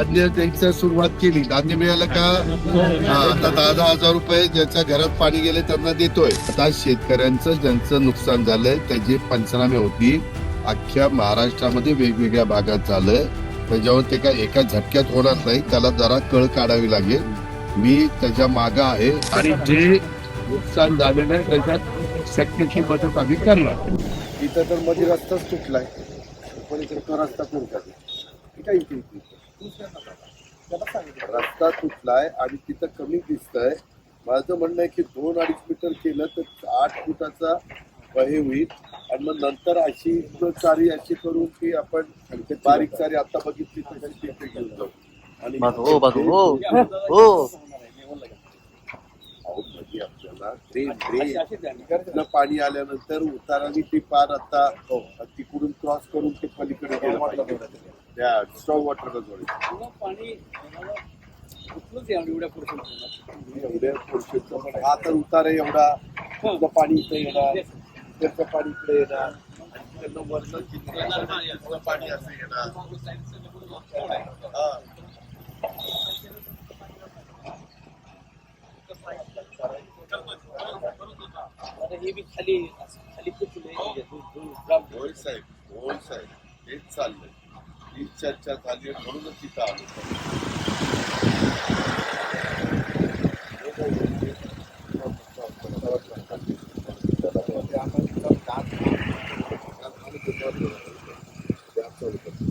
धान्य त्यांच्या सुरुवात केली. धान्य मिळालं का? हा, आता दहा दहा हजार रुपये ज्याच्या घरात पाणी गेले त्यांना देतोय. आता शेतकऱ्यांचं ज्यांचं नुकसान झालंय त्याची पंचनामे होती अख्ख्या महाराष्ट्रामध्ये वेगवेगळ्या भागात झालंय. त्याच्यावर ते काय एका झटक्यात होणार नाही त्याला जरा कळ काढावी लागेल. मी त्याच्या माग आहे आणि जे नुकसान झालेलं आहे त्याच्यात शक्यची मदत आम्ही करणार. इथं तर मध्ये रस्ताच तुटलाय. पण इकडे तो रस्ता तुटला ठीक आहे रस्ता तुटलाय आणि तिथं कमी दिसतंय. माझं म्हणणं आहे की दोन अडीच मीटर केलं तर आठ फुटाचा हे होईल. आणि मग नंतर अशी चारी अशी करून की आपण बारीक चारी आता बघितली तशी तिथे घेऊन जाऊ. आणि हो हो हो मध्ये आपल्याला पाणी आल्यानंतर उताराने ते पार आता तिकडून क्रॉस करून ते पलीकडे गेलं पाहिजे. त्या वॉटरला जोडायचं पाणी एवढ्या एवढ्या पोर्शनचं पण हा तर उतार आहे एवढा तिथलं पाणी इथे येणार त्याचं पाणी इकडे येणार पाणी असं येणार. हा. हे बी खाली खाली कुठले? होय साहेब होय साहेब. हेच चाललंय. ही चर्चा झाली म्हणूनच तिथं आलो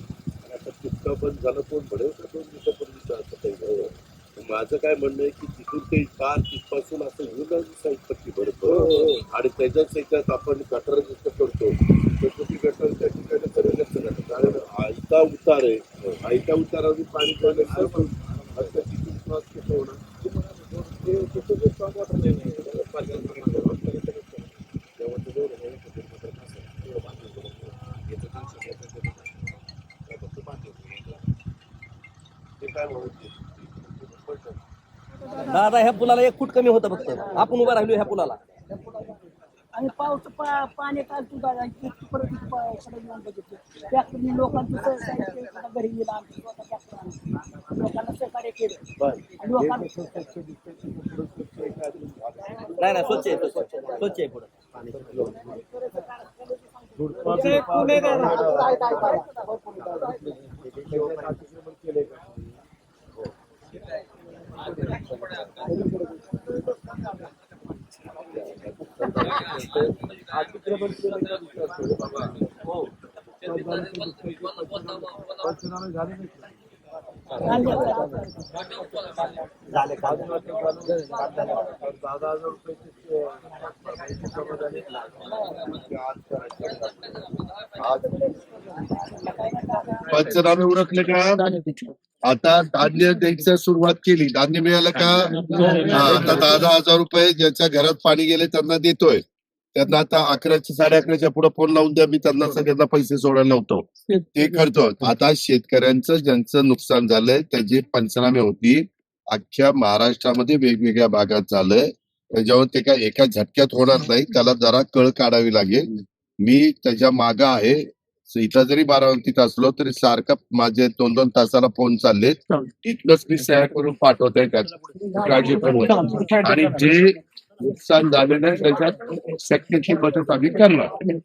बंद झालं कोण म्हणेल तर दोन दिवसापूर्वीच असं काही नाही. माझं काय म्हणणं आहे की तिथून ते पार तिथपासून असं येऊन साईड पट्टी बरोबर आणि त्याच्याच याच्यात आपण गटर जसं करतो तसं ती गटर त्या ठिकाणी करायलाच नाही. कारण आयता उतार आहे. आयत्या उताराने पाणी पडलं आता तिथून कसं होणार. पण ते काय. दादा ह्या पुलाला एक फूट कमी होतं फक्त. आपण उभा राहिलो ह्या पुलाला. पाऊस पा- पाणी काल तू दादा परत कडे जाऊन बघितलं ट्रॅक्टरने लोकांचं सहकार्य केलं, घरी गेला आमचं स्वतः ट्रॅक्टर आणलं. लोकांना सहकार्य केलं लोकांना नाही नाही स्वच्छ आहे स्वच्छ स्वच्छ आहे पुढे पंचनामे उरकले का? आता धान्य द्यायचं सुरुवात केली. धान्य मिळालं का? हा, आता दहा दहा हजार रुपये ज्याच्या घरात पाणी गेले त्यांना देतोय. त्यांना आता अकराच्या साडे अकराच्या पुढे फोन लावून द्या. मी त्यांना सगळ्यांना पैसे सोडायला लावतो. ते करतो. आता शेतकऱ्यांचं ज्यांचं नुकसान झालंय त्याची पंचनामे होती अख्ख्या महाराष्ट्रामध्ये वेगवेगळ्या भागात झालंय. त्याच्यावर ते काय एका झटक्यात होणार नाही. त्याला जरा कळ काढावी लागेल. मी त्याच्या माग आहे. इथं जरी बारामतीत असलो तरी सारखं माझे दोन दोन तासाला फोन चालले. तिथलंच मी सह्या करून पाठवतोय त्यात. आणि जे नुकसान झालेलं आहे त्याच्यात शक्यची मदत आम्ही करणार.